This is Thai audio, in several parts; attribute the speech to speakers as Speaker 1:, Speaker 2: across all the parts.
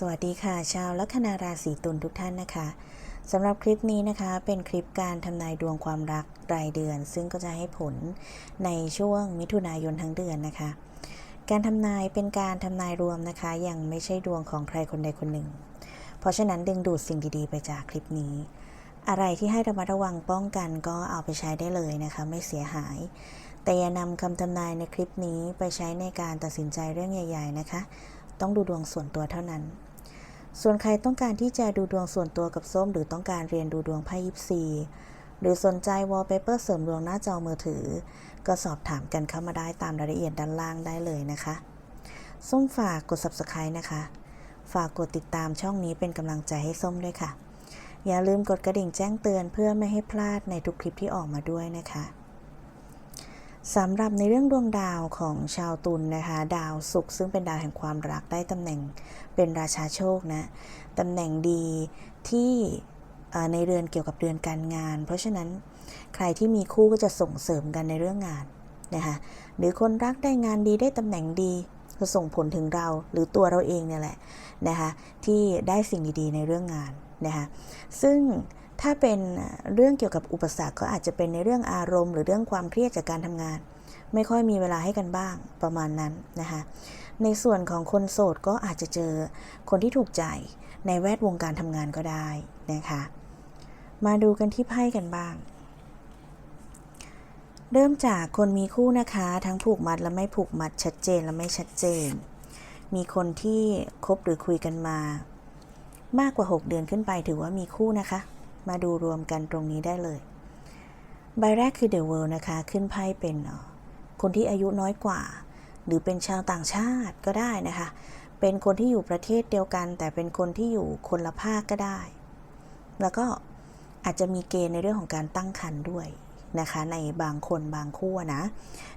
Speaker 1: สวัสดีค่ะ ชาวลัคนาราศีตุลทุกท่านนะคะสำหรับคลิปนี้นะคะเป็นคลิปการทำนายดวงความรักรายเดือน ซึ่งก็จะให้ผลในช่วงมิถุนายนทั้งเดือนนะคะ การทำนายเป็นการทำนายรวมนะคะ ยังไม่ใช่ดวงของใครคนใดคนหนึ่ง เพราะฉะนั้นดึงดูดสิ่งดีๆ ไปจากคลิปนี้ อะไรที่ให้ระมัดระวังป้องกันก็เอาไปใช้ได้เลยนะคะ ไม่เสียหาย แต่อย่านำคำทำนายในคลิปนี้ไปใช้ในการตัดสินใจเรื่องใหญ่ ๆ นะคะ ต้องดูดวงส่วนตัวเท่านั้น ส่วนใครต้องการที่จะดูดวงส่วนตัวกับส้ม หรือต้องการเรียนดูดวงไพ่ยิปซีหรือสนใจวอลเปเปอร์เสริมดวงหน้าจอมือถือ ก็สอบถามกันเข้ามาได้ตามรายละเอียดด้านล่างได้เลยนะคะ ส้มฝากกด subscribe นะคะ ฝากกดติดตามช่องนี้เป็นกำลังใจให้ส้มด้วยค่ะ อย่าลืมกดกระดิ่งแจ้งเตือนเพื่อไม่ให้พลาดในทุกคลิปที่ออกมาด้วยนะคะ สำหรับในเรื่องดวงดาวของชาวตุลนนะคะ ดาวศุกร์ซึ่งเป็นดาวแห่งความรักได้ตำแหน่งเป็นราชาโชคนะตำแหน่งดีที่ในเรือนเกี่ยวกับเรือนการงาน เพราะฉะนั้นใครที่มีคู่ก็จะส่งเสริมกันในเรื่องงานนะคะหรือคนรักได้งานดีได้ตำแหน่งดีก็ส่งผลถึงเราหรือตัวเราเองเนี่ยแหละนะคะที่ได้สิ่งดีๆในเรื่องงานนะคะซึ่ง ถ้าเป็นเรื่องเกี่ยวกับอุปสรรคก็อาจจะเป็นในเรื่องอารมณ์ หรือเรื่องความเครียดจากการทำงาน ไม่ค่อยมีเวลาให้กันบ้างประมาณนั้นนะคะในส่วนของคนโสดก็อาจจะเจอคนที่ถูกใจในแวดวงการทำงานก็ได้นะคะมาดูกันที่ไพ่กันบ้าง เริ่มจากคนมีคู่นะคะ ทั้งผูกมัดและไม่ผูกมัดชัดเจนและไม่ชัดเจน มีคนที่คบหรือคุยกันมา มากกว่า 6 เดือนขึ้นไปถือว่ามีคู่นะคะ มาดูรวมกันตรงนี้ได้เลย ใบแรกคือ The World นะคะ ขึ้นไพ่เป็นคนที่อายุน้อยกว่า หรือเป็นชาวต่างชาติก็ได้นะคะ เป็นคนที่อยู่ประเทศเดียวกัน แต่เป็นคนที่อยู่คนละภาคก็ได้ แล้วก็อาจจะมีเกณฑ์ในเรื่องของการตั้งครรภ์ด้วยนะคะในบางคนบางคู่นะ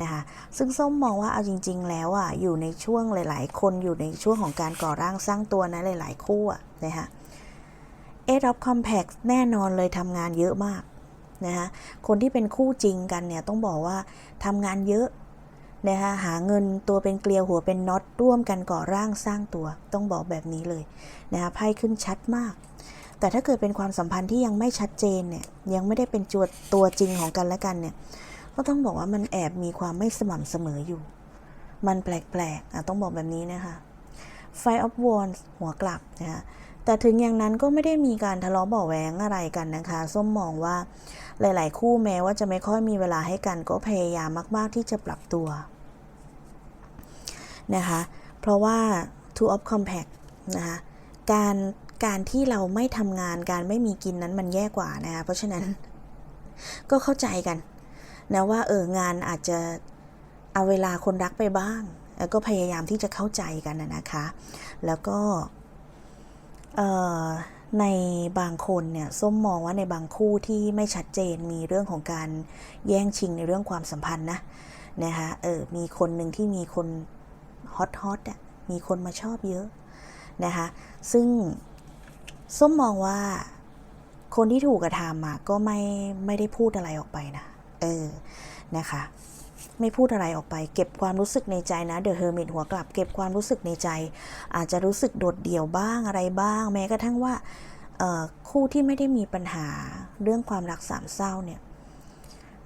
Speaker 1: นะคะซึ่งส้มมองว่าเอาจริง ๆ แล้วอะอยู่ในช่วงหลาย ๆ คนอยู่ในช่วงของการก่อร่างสร้างตัวนะหลาย ๆ คู่อะนะคะ เอทออฟคอมแพกแน่นอนเลยทำงานเยอะมากนะคะคนที่เป็นคู่จริงกันเนี่ยต้องบอกว่าทำงานเยอะนะคะหาเงินตัวเป็นเกลียวหัวเป็นน็อตร่วมกันก่อร่างสร้างตัว ต้องบอกแบบนี้เลยนะคะไพ่ขึ้นชัดมาก แต่ถ้าเกิดเป็นความสัมพันธ์ที่ยังไม่ชัดเจนเนี่ยยังไม่ได้เป็นจวดตัวจริงของกันและกันเนี่ยก็ต้องบอกว่ามันแอบมีความไม่สม่ำเสมออยู่ มันแปลกๆอะต้องบอกแบบนี้นะคะ Five of Wands หัวกลับนะคะ แต่ถึงอย่างนั้นก็ไม่ได้มีการทะเลาะเบาแหวงอะไรกันนะคะ ส้มมองว่าหลาย ๆ คู่แม้ว่าจะไม่ค่อยมีเวลาให้กันก็พยายามมาก ๆ ที่จะปรับตัวนะคะ เพราะว่า Two of Compact นะคะการการที่เราไม่ทำงานการไม่มีกินนั้นมันแย่กว่านะคะเพราะฉะนั้นก็เข้าใจกันนะว่าเอองานอาจจะเอาเวลาคนรักไปบ้าง แล้วก็พยายามที่จะเข้าใจกันนะคะ แล้วก็ ในบางคนเนี่ยส้มมองว่าในบางคู่ที่ไม่ชัดเจนมีเรื่องของการแย่งชิงในเรื่องความสัมพันธ์นะนะคะเออมีคนหนึ่งที่มีคนฮอตฮอตอะมีคนมาชอบเยอะนะคะซึ่งส้มมองว่าคนที่ถูกกระทำอะก็ไม่ไม่ได้พูดอะไรออกไปนะเออนะคะ ไม่พูดอะไรออกไป เก็บความรู้สึกในใจนะเดอะเฮอร์มิตหัวกลับ เก็บความรู้สึกในใจ อาจจะรู้สึกโดดเดี่ยวบ้างอะไรบ้าง แม้กระทั่งว่าคู่ที่ไม่ได้มีปัญหาเรื่องความรักสามเศร้าเนี่ย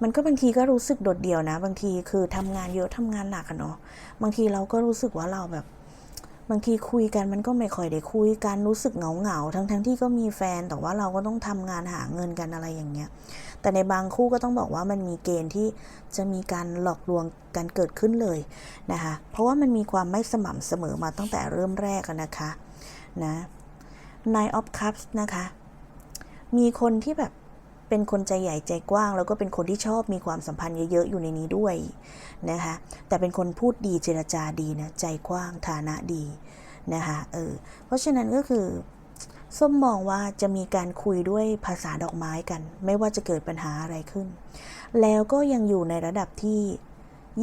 Speaker 1: มันก็บางทีก็รู้สึกโดดเดี่ยวนะ บางทีคือทำงานเยอะทำงานหนักอะเนาะบางทีเราก็รู้สึกว่าเราแบบ บางทีคุยกันมันก็ไม่ค่อยได้คุยกันรู้สึกเหงาเหงาๆทั้งทั้งที่ก็มีแฟนแต่ว่าเราก็ต้องทำงานหาเงินกันอะไรอย่างเงี้ย แต่ในบางคู่ก็ต้องบอกว่ามันมีเกณฑ์ที่จะมีการหลอกลวงกันเกิดขึ้นเลยนะคะ เพราะว่ามันมีความไม่สม่ำเสมอมาตั้งแต่เริ่มแรกนะคะนะ Nine of Cups นะคะ มีคนที่แบบเป็นคนใจใหญ่ใจกว้าง แล้วก็เป็นคนที่ชอบมีความสัมพันธ์เยอะๆอยู่ในนี้ด้วยนะคะแต่เป็นคนพูดดีเจรจาดีนะใจกว้างฐานะดีนะคะเออเพราะฉะนั้นก็คือ ส้มมองว่าจะมีการคุยด้วยภาษาดอกไม้กัน ไม่ว่าจะเกิดปัญหาอะไรขึ้น แล้วก็ยังอยู่ในระดับที่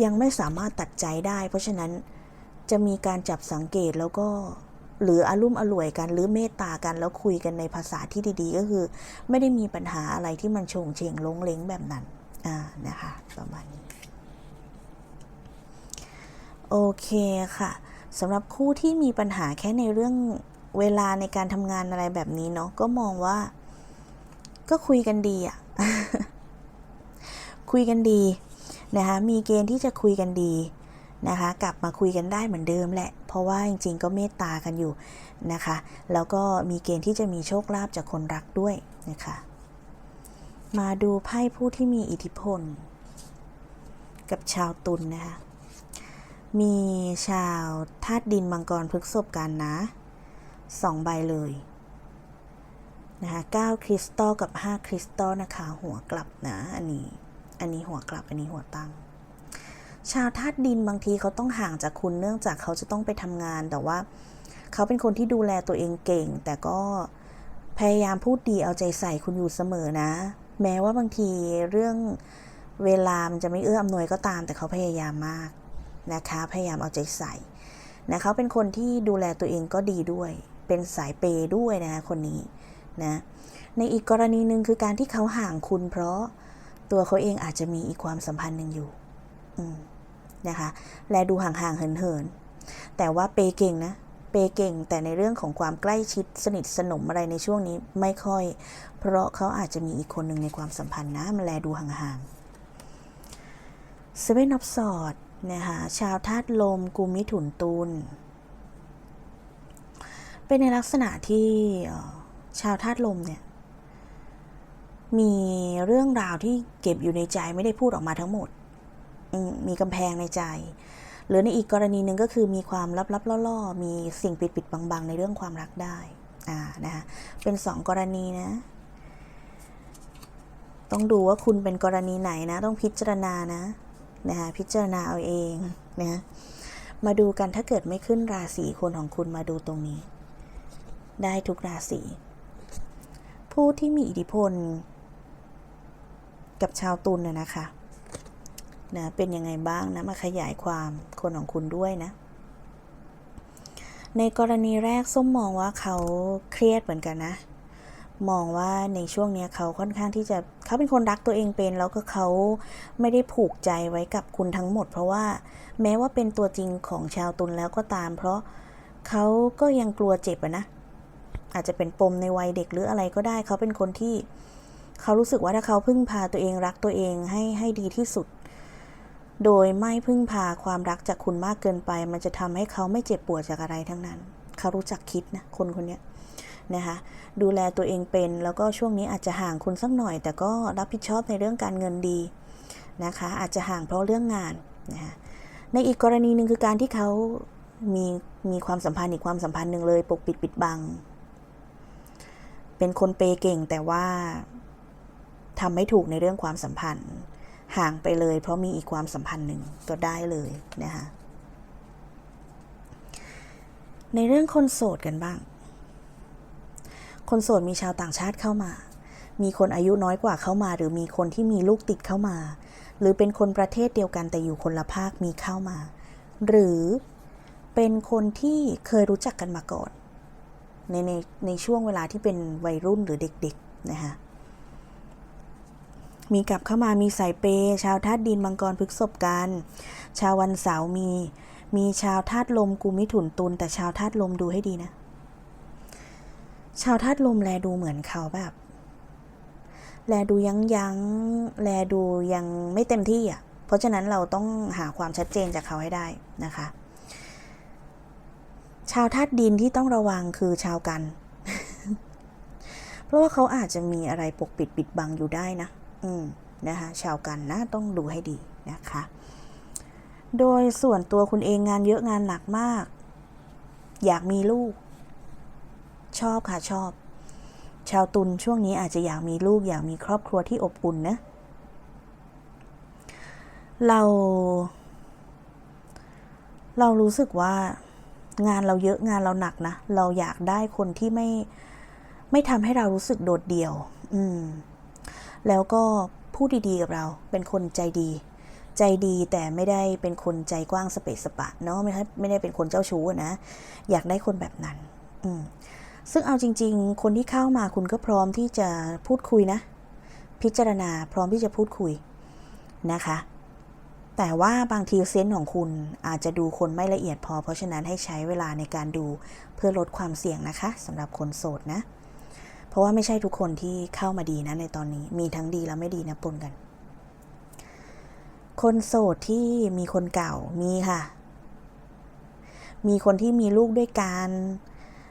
Speaker 1: ยังไม่สามารถตัดใจได้ เพราะฉะนั้นจะมีการจับสังเกตแล้วก็หรืออารุ่มอร่วยกันหรือเมตตากันแล้วคุยกันในภาษาที่ดีๆ ก็คือ ไม่ได้มีปัญหาอะไรที่มันโฉงเฉงลงเล้งแบบนั้นอ่านะคะประมาณนี้โอเคค่ะสำหรับคู่ที่มีปัญหาแค่ในเรื่อง เวลาในการทำงานอะไรแบบนี้เนาะก็มองว่า ก็คุยกันดีอะคุยกันดีนะคะมีเกณฑ์ที่จะคุยกันดีนะคะกลับมาคุยกันได้เหมือนเดิมแหละ เพราะว่าจริง ๆ ก็เมตตากันอยู่นะคะ แล้วก็มีเกณฑ์ที่จะมีโชคลาภจากคนรักด้วยนะคะ มาดูไพ่ผู้ที่มีอิทธิพล กับชาวตุลนนะคะมีชาวธาตุดินมังกรพฤกษบกันนะ สองใบเลยนะคะ9คริสตัลกับ 5 คริสตัลนะคะ หัวกลับนะ อันนี้ อันนี้หัวกลับ อันนี้หัวตั้ง ชาวธาตุดินบางทีเขาต้องห่างจากคุณเนื่องจากเขาจะต้องไปทำงาน แต่ว่าเขาเป็นคนที่ดูแลตัวเองเก่ง แต่ก็พยายามพูดดีเอาใจใส่คุณอยู่เสมอนะ แม้ว่าบางทีเรื่องเวลามันจะไม่เอื้ออำนวยก็ตาม แต่เขาพยายามมากนะคะ พยายามเอาใจใส่นะเขาเป็นคนที่ดูแลตัวเองก็ดีด้วย เป็นสายเปย์ด้วยนะคนนี้นะในอีกกรณีหนึ่งคือการที่เขาห่างคุณ เพราะตัวเขาเองอาจจะมีอีกความสัมพันธ์หนึ่งอยู่อืนะคะและดูห่างๆเหินๆแต่ว่าเปย์เก่งนะเปย์เก่งแต่ในเรื่องของความใกล้ชิดสนิทสนมอะไรในช่วงนี้ไม่ค่อย เพราะเขาอาจจะมีอีกคนหนึ่งในความสัมพันธ์นะมันแลดูห่างๆ Seven of Swords นะคะชาวธาตุลมกุมมิถุนตุล เป็นในลักษณะที่ชาวธาตุลมเนี่ย มีเรื่องราวที่เก็บอยู่ในใจไม่ได้พูดออกมาทั้งหมดมมีกำแพงในใจ หรือในอีกกรณีหนึ่งก็คือมีความลับๆล่อๆ มีสิ่งปิดๆบังๆ ในเรื่องความรักได้อ่านะคะเป็นสองกรณีนะ ต้องดูว่าคุณเป็นกรณีไหนนะ ต้องพิจารณานะนะคะพิจารณาเอาเองนะมาดูกันถ้าเกิดไม่ขึ้นราศีคนของคุณมาดูตรงนี้ ได้ทุกราศี ผู้ที่มีอิทธิพล กับชาวตุลนะนะคะนะเป็นยังไงบ้างนะ มาขยายความคนของคุณด้วยนะ ในกรณีแรกส้มมองว่าเขาเครียดเหมือนกันนะ มองว่าในช่วงนี้เขาค่อนข้างที่จะเขาเป็นคนรักตัวเองเป็น แล้วก็เขาไม่ได้ผูกใจไว้กับคุณทั้งหมด เพราะว่าแม้ว่าเป็นตัวจริงของชาวตุลแล้วก็ตาม เพราะเขาก็ยังกลัวเจ็บนะ อาจจะเป็นปมในวัยเด็กหรืออะไรก็ได้ เขาเป็นคนที่เขารู้สึกว่าถ้าเขาพึ่งพาตัวเองรักตัวเองให้ให้ดีที่สุด โดยไม่พึ่งพาความรักจากคุณมากเกินไป มันจะทำให้เขาไม่เจ็บปวดจากอะไรทั้งนั้น เขารู้จักคิดนะคนคนนี้นะคะดูแลตัวเองเป็นแล้วก็ช่วงนี้อาจจะห่างคุณสักหน่อย แต่ก็รับผิดชอบในเรื่องการเงินดีนะคะอาจจะห่างเพราะเรื่องงานนะคะในอีกกรณีหนึ่งคือการที่เขามีมีความสัมพันธ์อีกความสัมพันธ์หนึ่งเลย ปกปิดปิดบัง เป็นคนเปเก่งแต่ว่าทำไม่ถูกในเรื่องความสัมพันธ์ ห่างไปเลย เพราะมีอีกความสัมพันธ์หนึ่งก็ได้เลยนะคะในเรื่องคนโสดกันบ้าง คนโสดมีชาวต่างชาติเข้ามา มีคนอายุน้อยกว่าเข้ามา หรือมีคนที่มีลูกติดเข้ามา หรือเป็นคนประเทศเดียวกันแต่อยู่คนละภาคมีเข้ามา หรือเป็นคนที่เคยรู้จักกันมาก่อน ในในในช่วงเวลาที่เป็นวัยรุ่นหรือเด็กๆนะคะมีกลับเข้ามามีสายเปย์ชาวธาตุดินมังกรพฤกษบกันชาววันเสาร์มี มีชาวธาตุลมกุมมิถุนตุลแต่ชาวธาตุลมดูให้ดีนะ ชาวธาตุลมแลดูเหมือนเขาแบบ แลดูยั้งยั้งแลดูยังไม่เต็มที่อะ เพราะฉะนั้นเราต้องหาความชัดเจนจากเขาให้ได้นะคะ ชาวธาตุดินที่ต้องระวังคือชาวกัน เพราะว่าเขาอาจจะมีอะไรปกปิดปิดบังอยู่ได้นะ อืมนะคะชาวกันนะต้องดูให้ดีนะคะ โดยส่วนตัวคุณเองงานเยอะงานหนักมาก อยากมีลูก ชอบค่ะชอบ ชาวตุลช่วงนี้อาจจะอยากมีลูก อยากมีครอบครัวที่อบอุ่นนะ เรา เรารู้สึกว่า งานเราเยอะงานเราหนักนะ เราอยากได้คนที่ไม่ไม่ทำให้เรารู้สึกโดดเดี่ยว อืม แล้วก็พูดดีๆกับเรา เป็นคนใจดี ใจดีแต่ไม่ได้เป็นคนใจกว้างสเปซสปะเนาะไม่ใช่ไม่ได้เป็นคนเจ้าชู้นะ อยากได้คนแบบนั้น อืม ซึ่งเอาจริง ๆ คนที่เข้ามาคุณก็พร้อมที่จะพูดคุยนะ พิจารณาพร้อมที่จะพูดคุยนะคะ แต่ว่าบางทีเซนส์ของคุณอาจจะดูคนไม่ละเอียดพอ เพราะฉะนั้นให้ใช้เวลาในการดูเพื่อลดความเสี่ยงนะคะสำหรับคนโสดนะ เพราะว่าไม่ใช่ทุกคนที่เข้ามาดีนะในตอนนี้มีทั้งดีและไม่ดีนะปนกัน คนโสดที่มีคนเก่ามีค่ะ มีคนที่มีลูกด้วยกัน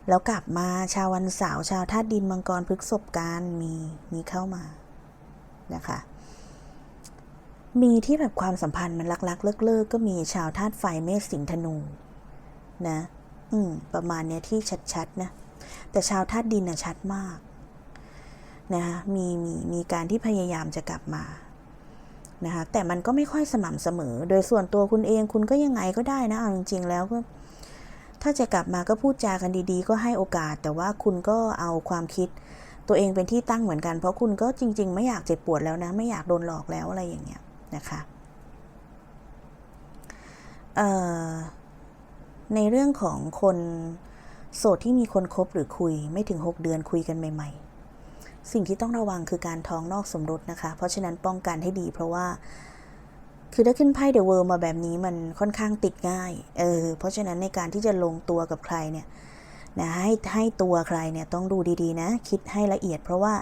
Speaker 1: แล้วกลับมาชาววันเสาร์ชาวธาตุดินมังกรพฤกษบการมีมีเข้ามานะคะ มีที่แบบความสัมพันธ์มันลักๆ เลิกๆ ก็มีชาวธาตุไฟเมษสิงห์ธนู นะ อืม ประมาณเนี้ยที่ชัดๆนะ แต่ชาวธาตุดินน่ะชัดมาก นะคะมีมีมีการที่พยายามจะกลับมานะคะแต่มันก็ไม่ค่อยสม่ำเสมอ โดยส่วนตัวคุณเองคุณก็ยังไงก็ได้นะเอาจริงๆแล้วก็ถ้าจะกลับมาก็พูดจากันดีๆ ก็ให้โอกาส แต่ว่าคุณก็เอาความคิดตัวเองเป็นที่ตั้งเหมือนกัน เพราะคุณก็จริง ๆ ไม่อยากเจ็บปวดแล้วนะ ไม่อยากโดนหลอกแล้วอะไรอย่างเงี้ย นะคะในเรื่องของคนโสดที่มีคนคบหรือคุยไม่ถึง 6 เดือนคุยกันใหม่ ๆ สิ่งที่ต้องระวังคือการท้องนอกสมรสนะคะ เพราะฉะนั้นป้องกันให้ดีเพราะว่า คือถ้าขึ้นไพ่เดอะเวิร์มาแบบนี้มันค่อนข้างติดง่าย เออ เพราะฉะนั้นในการที่จะลงตัวกับใครเนี่ยนะให้ให้ตัวใครเนี่ยต้องดูดีๆนะ คิดให้ละเอียดเพราะว่า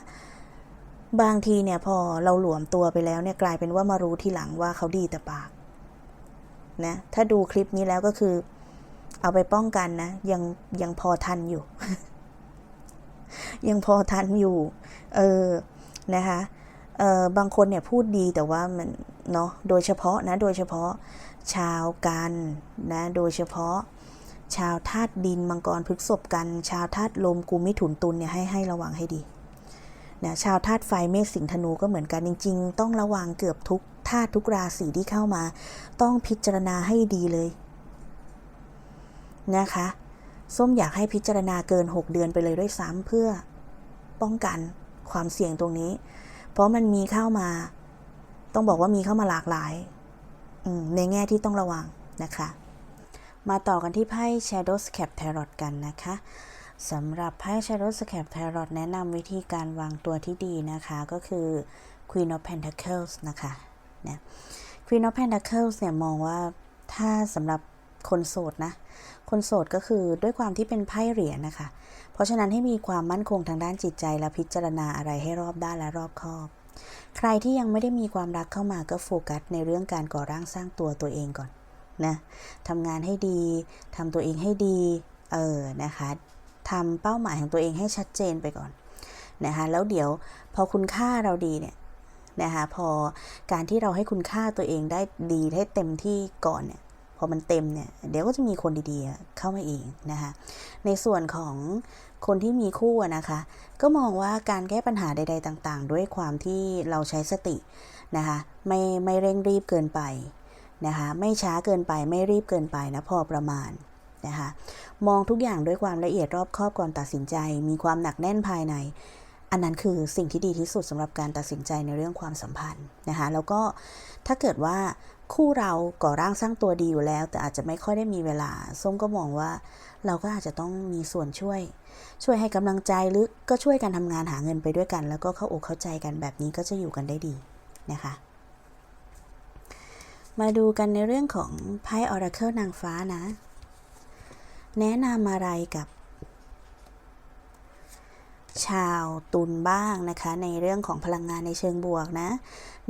Speaker 1: บางทีเนี่ยพอเราหลวมตัวไปแล้วเนี่ยกลายเป็นว่ามารู้ทีหลังว่าเขาดีแต่ปากนะถ้าดูคลิปนี้แล้วก็คือ เอาไปป้องกันนะ ยังยังพอทันอยู่ ยังพอทันอยู่ เออนะคะเออบางคนเนี่ยพูดดีแต่ว่ามันเนาะโดยเฉพาะนะ โดยเฉพาะชาวกันนะ โดยเฉพาะชาวธาตุดินมังกรพฤกษบกัน ชาวธาตุลมกุมมิถุนตุลเนี่ยให้ให้ระวังให้ดี นะชาวธาตุไฟเมษสิงห์ธนูก็เหมือนกันจริง ๆ ต้องระวังเกือบทุกธาตุทุกราศีที่เข้ามา ต้องพิจารณาให้ดีเลยนะคะ ส้มอยากให้พิจารณาเกิน 6 เดือนไปเลยด้วยซ้ำเพื่อป้องกันความเสี่ยงตรงนี้ เพราะมันมีเข้ามา ต้องบอกว่ามีเข้ามาหลากหลายในแง่ที่ต้องระวังนะคะ มาต่อกันที่ไพ่ Shadow Scap Tarot กันนะคะ สำหรับไพ่ Shadow Scap Tarot แนะนำวิธีการวางตัวที่ดีนะคะก็คือ Queen of Pentacles นะคะนะ Queen of Pentacles เนี่ยมองว่าถ้าสำหรับคนโสดนะ คนโสดก็คือด้วยความที่เป็นไพ่เหรียญนะคะ เพราะฉะนั้นให้มีความมั่นคงทางด้านจิตใจและพิจารณาอะไรให้รอบด้านและรอบคอบ ใครที่ยังไม่ได้มีความรักเข้ามาก็โฟกัสในเรื่องการก่อร่างสร้างตัวตัวเองก่อนนะทำงานให้ดีทำตัวเองให้ดี เออนะคะ ทำเป้าหมายของตัวเองให้ชัดเจนไปก่อนนะคะแล้วเดี๋ยวพอคุณค่าเราดีเนี่ยนะคะพอการที่เราให้คุณค่าตัวเองได้ดีให้เต็มที่ก่อนเนี่ยพอมันเต็มเนี่ยเดี๋ยวก็จะมีคนดีๆเข้ามาเองนะคะในส่วนของคนที่มีคู่นะคะ ก็มองว่าการแก้ปัญหาใด ๆต่าง ๆ ด้วยความที่เราใช้สตินะคะไม่ไม่เร่งรีบเกินไปนะคะไม่ช้าเกินไปไม่รีบเกินไปนะพอประมาณ นะคะมองทุกอย่างด้วยความละเอียดรอบคอบก่อนตัดสินใจ มีความหนักแน่นภายใน อันนั้นคือสิ่งที่ดีที่สุดสำหรับการตัดสินใจในเรื่องความสัมพันธ์นะคะแล้วก็ถ้าเกิดว่าคู่เราก่อร่างสร้างตัวดีอยู่แล้ว แต่อาจจะไม่ค่อยได้มีเวลาส้มก็มองว่าเราก็อาจจะต้องมีส่วนช่วย ช่วยให้กำลังใจหรือก็ช่วยกันทำงานหาเงินไปด้วยกัน แล้วก็เข้าอกเข้าใจกันแบบนี้ก็จะอยู่กันได้ดีนะคะมาดูกันในเรื่องของไพ่ออราเคิลนางฟ้านะ แนะนำอะไรกับ ชาวตุลบ้างนะคะ ในเรื่องของพลังงานในเชิงบวกนะ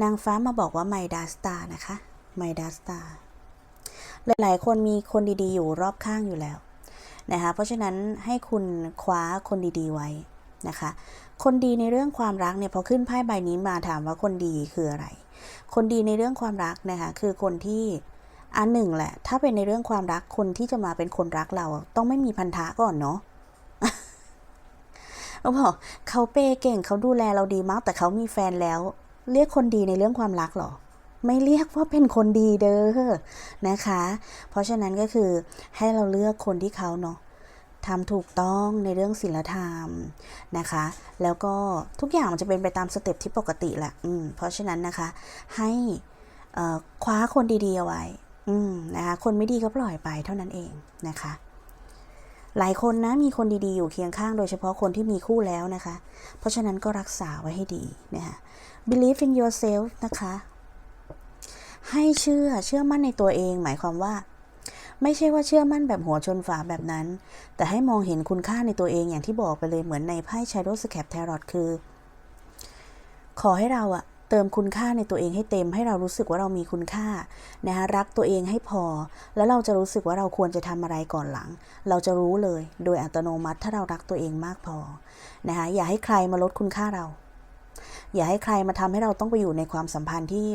Speaker 1: นางฟ้ามาบอกว่าไมดาสตานะคะไมดาสตาหลาย ๆ คนมีคนดีๆ อยู่รอบข้างอยู่แล้วนะคะ เพราะฉะนั้นให้คุณคว้าคนดีๆไว้นะคะ คนดีในเรื่องความรักเนี่ยพอขึ้นไพ่ใบนี้มาถามว่าคนดีคืออะไร คนดีในเรื่องความรักนะคะคือคนที่ อันหนึ่งแหละ ถ้าเป็นในเรื่องความรักคนที่จะมาเป็นคนรักเรา ต้องไม่มีพันธะก่อนเนาะเขาบอกเขาเปเก่งเขาดูแลเราดีมาก แต่เขามีแฟนแล้ว เรียกคนดีในเรื่องความรักหรอ ไม่เรียกว่าเป็นคนดีเด้อนะคะ เพราะฉะนั้นก็คือให้เราเลือกคนที่เขาเนาะทำถูกต้องในเรื่องศีลธรรมนะคะ แล้วก็ทุกอย่างมันจะเป็นไปตามสเต็ปที่ปกติแหละ อืม เพราะฉะนั้นนะคะ ให้คว้าคนดีๆเอาไว้ อืมนะคะคนไม่ดีก็ปล่อยไปเท่านั้นเองนะคะ หลายคนนะมีคนดีๆอยู่เคียงข้าง โดยเฉพาะคนที่มีคู่แล้วนะคะ เพราะฉะนั้นก็รักษาไว้ให้ดีนะคะ believe in yourself นะคะ ให้เชื่อเชื่อมั่นในตัวเอง หมายความว่า ไม่ใช่ว่าเชื่อมั่นแบบหัวชนฝาแบบนั้น แต่ให้มองเห็นคุณค่าในตัวเองอย่างที่บอกไปเลยเหมือนในไพ่ Shadow Scap Tarot คือ ขอให้เราอะ เติมคุณค่าในตัวเองให้เต็มให้เรารู้สึกว่าเรามีคุณค่านะคะรักตัวเองให้พอ แล้วเราจะรู้สึกว่าเราควรจะทำอะไรก่อนหลัง เราจะรู้เลยโดยอัตโนมัติถ้าเรารักตัวเองมากพอนะคะอย่าให้ใครมาลดคุณค่าเรา อย่าให้ใครมาทำให้เราต้องไปอยู่ในความสัมพันธ์ที่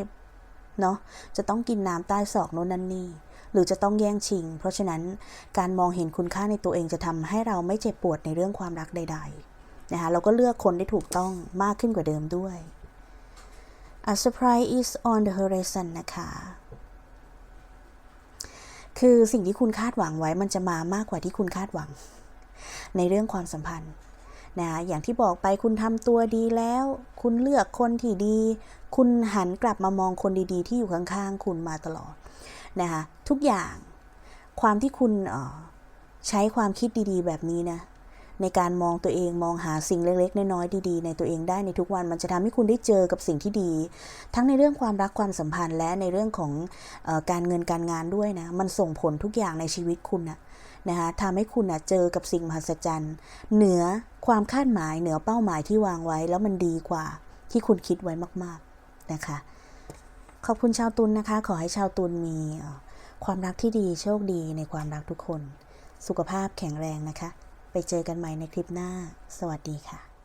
Speaker 1: เนาะจะต้องกินน้ำใต้ศอกโน้นนั่นนี่หรือจะต้องแย่งชิง เพราะฉะนั้นการมองเห็นคุณค่าในตัวเองจะทำให้เราไม่เจ็บปวดในเรื่องความรักใด ๆนะคะเราก็เลือกคนได้ถูกต้องมากขึ้นกว่าเดิมด้วย A surprise is on the horizon นะคะ คือสิ่งที่คุณคาดหวังไว้มันจะมามากกว่าที่คุณคาดหวัง ในเรื่องความสัมพันธ์นะอย่างที่บอกไปคุณทำตัวดีแล้ว คุณเลือกคนที่ดี คุณหันกลับมามองคนดีๆ ที่อยู่ข้างๆ คุณมาตลอดนะคะทุกอย่างความที่คุณออใช้ความคิดดีๆ แบบนี้นะ ในการมองตัวเองมองหาสิ่งเล็กๆน้อยๆดีๆ ในตัวเองได้ในทุกวันมันจะทำให้คุณได้เจอกับสิ่งที่ดี ทั้งในเรื่องความรักความสัมพันธ์ และในเรื่องของออการเงินการงานด้วยนะมันส่งผลทุกอย่างในชีวิตคุณนะนะคะทำให้คุณนะเจอกับสิ่งมหัศจรรย์ เหนือความคาดหมายเหนือเป้าหมายที่วางไว้ แล้วมันดีกว่าที่คุณคิดไว้มากๆนะคะขอบคุณชาวตุลนนะคะ ขอให้ชาวตุลมีความรักที่ดีโชคดีในความรักทุกคน สุขภาพแข็งแรงนะคะ ไปเจอกันใหม่ในคลิปหน้า สวัสดีค่ะ